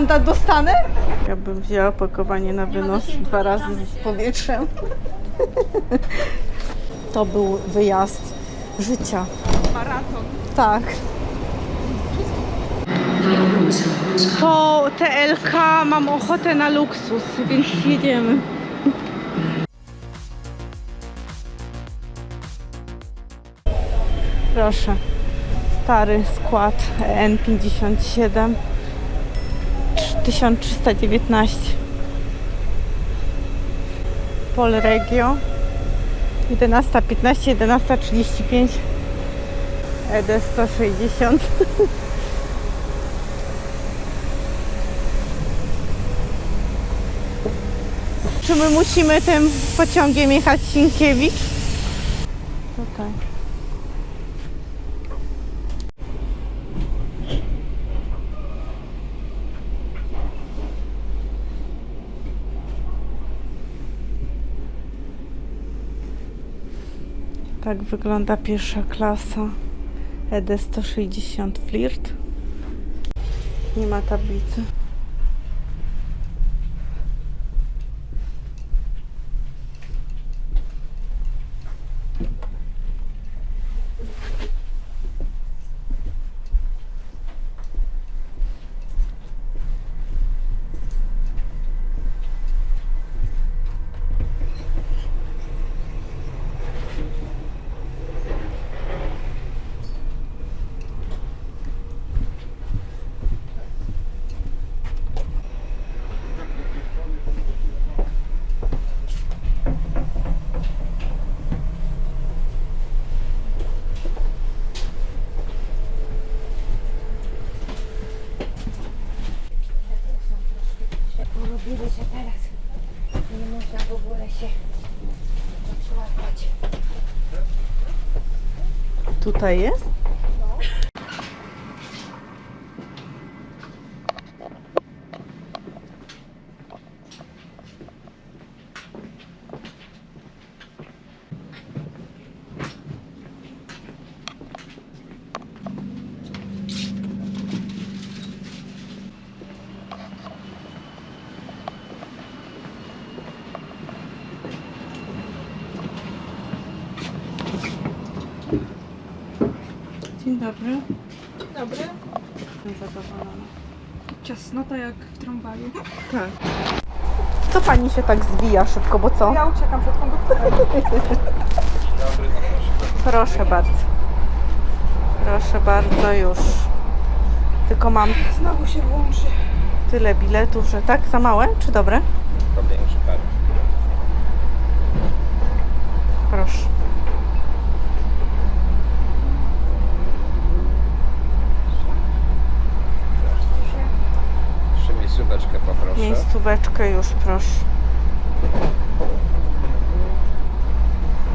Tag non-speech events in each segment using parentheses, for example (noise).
mandat dostanę? Ja bym wzięła opakowanie na wynos dwa razy z powietrzem. (laughs) To był wyjazd życia. Maraton. Tak. Po TLK mam ochotę na luksus, więc jedziemy. Proszę. Stary skład N57 1319 Polregio 11.15, 11.35 ED 160 Czy my musimy tym pociągiem jechać Sienkiewicz? Tutaj. Tak wygląda pierwsza klasa ED 160 Flirt. Nie ma tablicy. Porobili się teraz. Nie można w ogóle się przyłapać. Tutaj jest? Dzień dobry. Dobry. Jestem zadowolona. Ciasnota jak w tramwaju. Tak. Co pani się tak zwija szybko, bo co? Ja uciekam przed konduktorem. Proszę bardzo. Proszę bardzo, już. Tylko mam Znowu się włączy. tyle biletów, że tak? Za małe czy dobre? To większy park. Proszę. Jeszcze miejscóweczkę Miejscóweczkę już, proszę.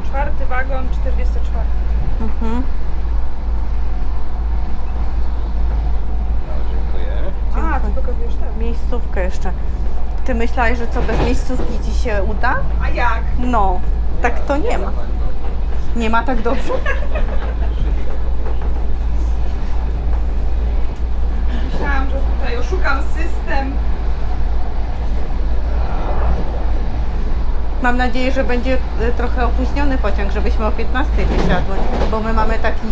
Czwarty wagon, 44. Mhm. No, dziękuję. A, ty pokazujesz tak. Miejscówkę jeszcze. Ty myślałeś, że co, bez miejscówki ci się uda? A jak? No, tak to nie ma. Nie ma tak dobrze? Myślałam, że tutaj oszukam system. Mam nadzieję, że będzie e, trochę opóźniony pociąg, żebyśmy o 15 wysiadły, bo my mamy taki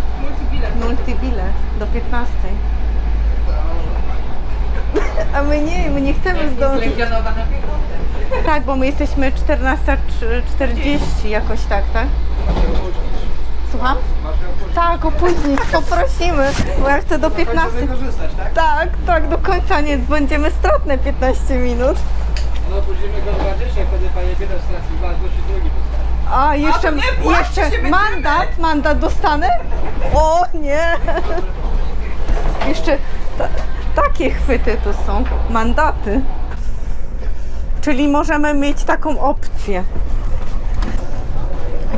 Multibilet. do 15. A my nie, my nie chcemy zdążyć. Tak, bo my jesteśmy 14.40 jakoś tak, tak? Słucham? Tak, opóźnić, poprosimy, bo ja chcę do 15. Wykorzystać, tak? Tak, tak, do końca nie, będziemy stratne 15 minut. No później go 20, wtedy panie Piotr straci ważność i drugi postawi. A jeszcze, nie jeszcze będziemy. mandat, mandat dostanę? O nie! Jeszcze ta, takie chwyty to są, mandaty. Czyli możemy mieć taką opcję.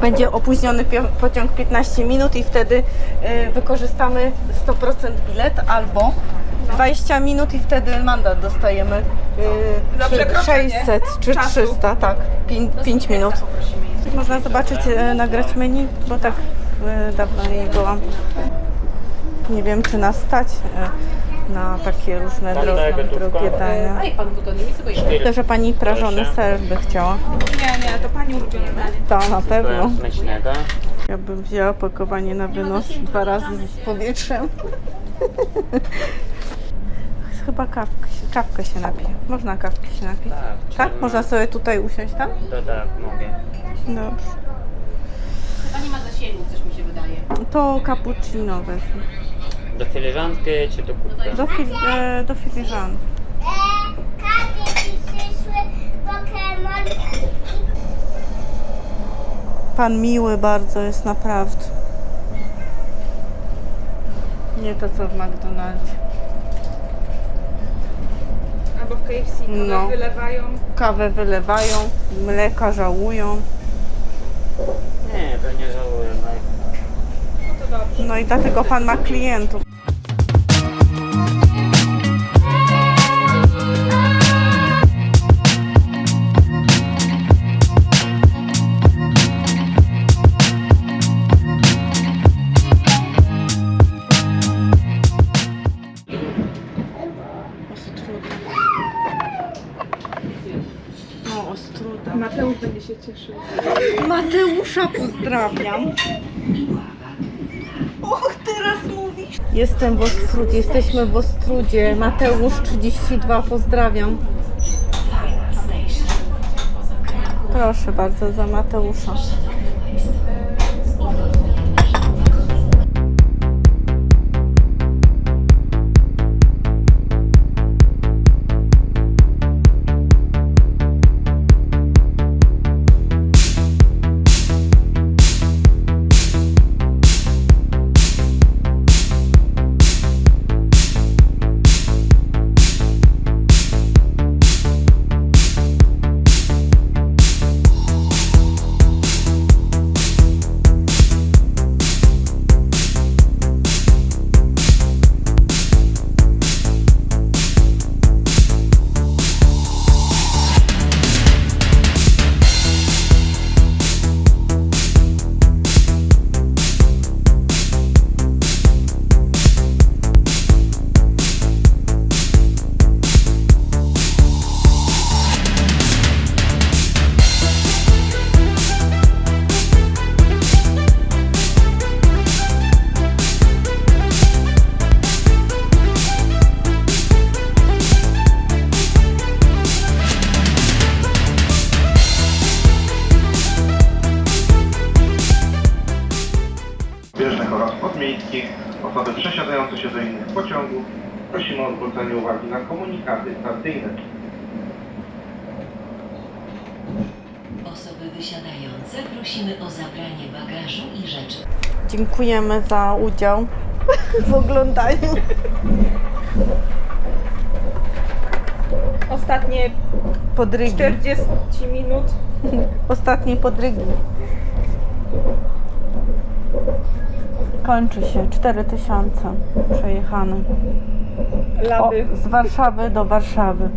Będzie opóźniony pio- pociąg 15 minut i wtedy y, wykorzystamy 100% bilet albo 20 minut i wtedy mandat dostajemy Za trzy- przekroczenie 600 czy czasu. 300, tak, 5 minut. Można zobaczyć, e, nagrać menu, bo tak e, dawno nie byłam. Nie wiem, czy nas stać. E, na takie różne Tak, drogie, tak, gotówka. drogie dania. Ej, pan butonimi sobie Myślę, że pani prażony ser by chciała. Nie, nie, to pani ulubione danie. To na pewno. Smacznego. Ja bym wzięła opakowanie na wynos dwa razy z powietrzem. (laughs) Chyba kawkę, się- kawkę się napije. Można kawkę się napić. Tak, Tak? czarna. Można sobie tutaj usiąść, tak? To tak, mogę. Dobrze. Pani ma zasięgu, coś mi się wydaje. To cappuccino wezmę. Do filiżanki czy do kubka? Do, fil, e, do filiżanki. Przyszły, Pokémon. Pan miły bardzo jest naprawdę. Nie to co w McDonaldzie. Albo w KFC kawę No. wylewają. Kawę wylewają, mleka żałują. Nie, to nie żałuję. No. No to dobrze. No i dlatego pan ma klientów. Ostruda. Mateusz będzie się cieszył. Mateusza pozdrawiam. Och, teraz mówisz. Jestem w Ostrudzie, jesteśmy w Ostrudzie. Mateusz 32, pozdrawiam. Proszę bardzo za Mateusza. Osoby przesiadające się do innych pociągów. Prosimy o zwrócenie uwagi na komunikaty stacyjne. Osoby wysiadające prosimy o zabranie bagażu i rzeczy. Dziękujemy za udział w oglądaniu. Ostatnie Podrygi. 40 minut. Ostatnie podrygi. Kończy się 4000 przejechane. O, Laby. z Warszawy do Warszawy.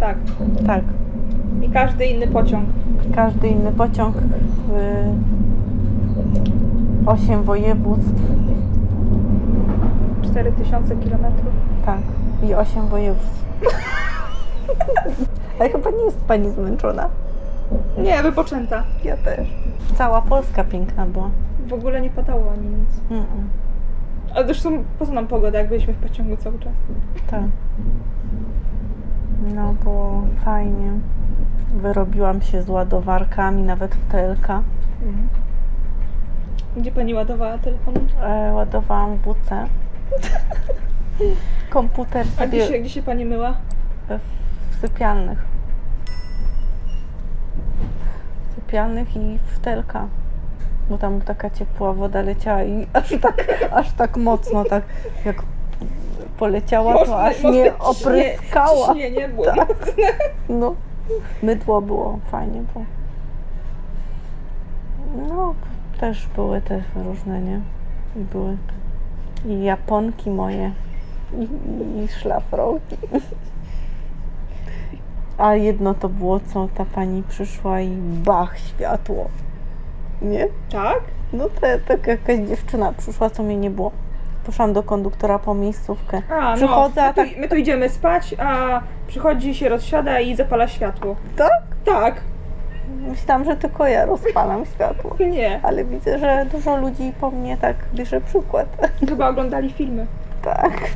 Tak. Tak. I każdy inny pociąg. Każdy inny pociąg. Y, 8 województw. 4000 kilometrów. Tak. I 8 województw. (laughs) Ale chyba nie jest pani zmęczona. Nie, wypoczęta. Ja też. Cała Polska piękna była. W ogóle nie padało ani nic. Mm-mm. A zresztą po co nam pogoda, jak byliśmy w pociągu cały czas? Tak. No, było fajnie. Wyrobiłam się z ładowarkami, nawet w TLK. Gdzie pani ładowała telefon? E, ładowałam WC. (laughs) Komputer A gdzie się, sobie gdzie się pani myła? w sypialnych. W sypialnych i w TLK. Bo tam taka ciepła woda leciała i aż tak, aż tak mocno, tak jak poleciała, to aż mnie opryskała. Nie, nie było. Tak. No, mydło było, fajnie było. No, też były te różne, nie? I były i japonki moje, i, i, i szlafroki. A jedno to było, co ta pani przyszła i bach, światło. Nie? Tak? No to, to jakaś dziewczyna przyszła, co mnie nie było. Poszłam do konduktora po miejscówkę. A, Przychodzę, no, a my, tak... tu, my tu idziemy spać, a przychodzi się rozsiada i zapala światło. Tak? Tak. Myślałam, że tylko ja rozpalam światło. (laughs) Nie. Ale widzę, że dużo ludzi po mnie tak bierze przykład. (laughs) Chyba oglądali filmy. Tak.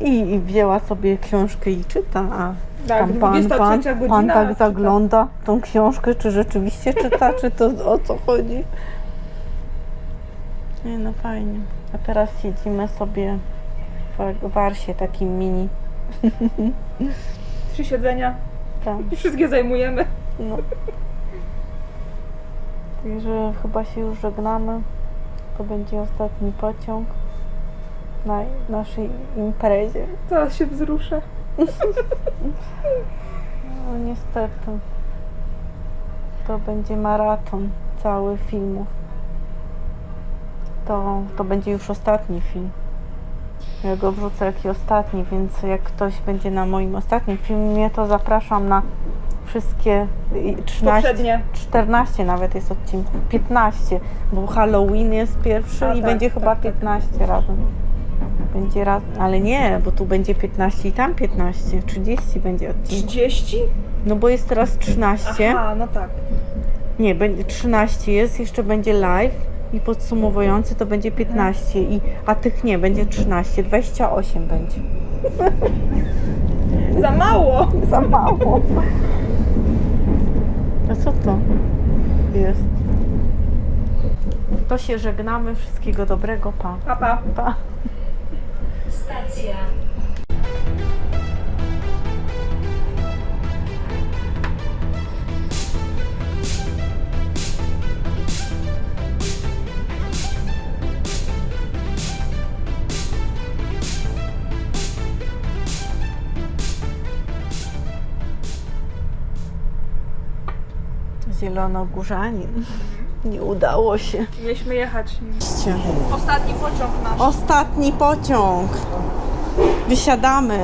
I, I wzięła sobie książkę i czyta, a Tak, tam pan, 23 pan, godzina pan tak zagląda tą książkę, czy rzeczywiście czyta, czy to o co chodzi. Nie no fajnie. A teraz siedzimy sobie w warsie takim mini. (laughs) Trzy siedzenia. Tam, I wszystkie zajmujemy. no. Także chyba się już żegnamy. To będzie ostatni pociąg na naszej imprezie. Teraz się wzruszę. No niestety. To będzie maraton cały filmów. To, to będzie już ostatni film. Ja go wrzucę jaki ostatni, więc jak ktoś będzie na moim ostatnim filmie, to zapraszam na wszystkie i 13, Poprzednie. 14 nawet jest odcinków, 15, bo Halloween jest pierwszy i tak, będzie tak, chyba tak. 15 razem. Będzie raz, ale nie, bo tu będzie 15 i tam 15, 30 będzie odcinków. 30? No bo jest teraz 13. Aha, no tak. Nie, będzie 13 jest, jeszcze będzie live i podsumowujący to będzie 15 i a tych nie, będzie 13, 28 będzie. (laughs) Za mało! (laughs) Za mało. A co to jest? To się żegnamy, wszystkiego dobrego, pa. Papa. pa. Stacja Zielonogórzanin. Nie udało się. Mieliśmy jechać. Ostatni pociąg nasz. Ostatni pociąg. Wysiadamy.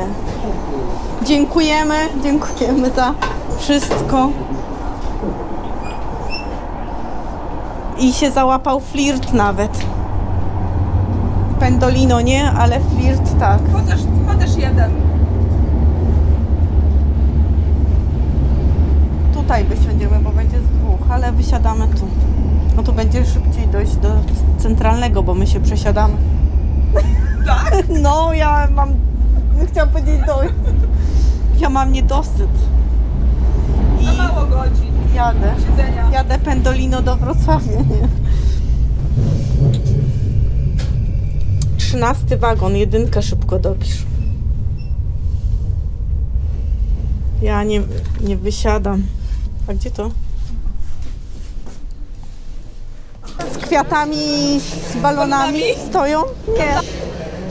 Dziękujemy, dziękujemy za wszystko. I się załapał flirt nawet. Pendolino nie, ale flirt tak. Chociaż, chociaż jeden. Tutaj wysiądziemy, bo będzie z dwóch, ale wysiadamy tu. No to będzie szybciej dojść do centralnego, bo my się przesiadamy. (laughs) Tak? No, ja mam. Chciałam powiedzieć dojść. Ja mam niedosyt. I Za mało godzin jadę. siedzenia. Jadę pendolino do Wrocławia, nie? 13 wagon, jedynkę szybko dopisz. Ja nie, nie wysiadam. A gdzie to? Z kwiatami, z balonami stoją? Nie.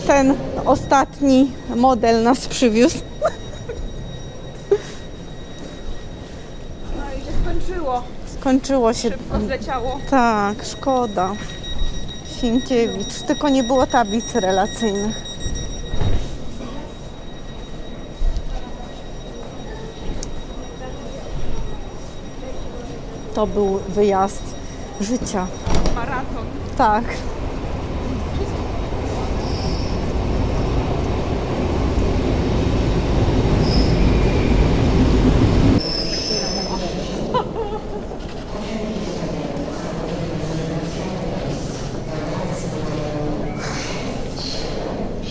Ten ostatni model nas przywiózł. No i się skończyło. Skończyło się. Szybko zleciało. Tak, szkoda. Sienkiewicz, tylko nie było tablic relacyjnych. To był wyjazd życia. Maraton. Tak.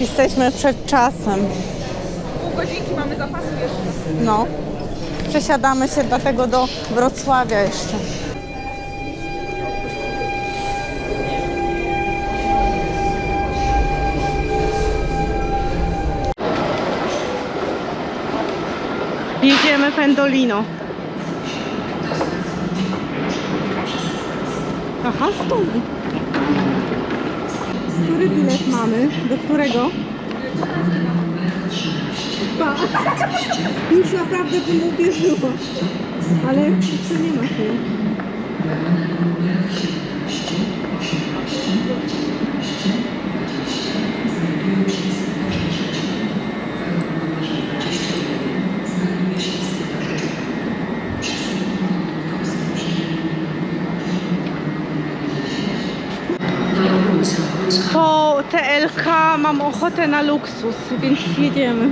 Jesteśmy przed czasem. Pół godzinki mamy zapasu jeszcze. No. Przesiadamy się dlatego do Wrocławia jeszcze. Jedziemy Pendolino. Aha, stąd. Który bilet mamy? Do którego? Pa. Już naprawdę bym uwierzyła. Ale jeszcze nie ma tu. To Mam ochotę na luksus, więc jedziemy.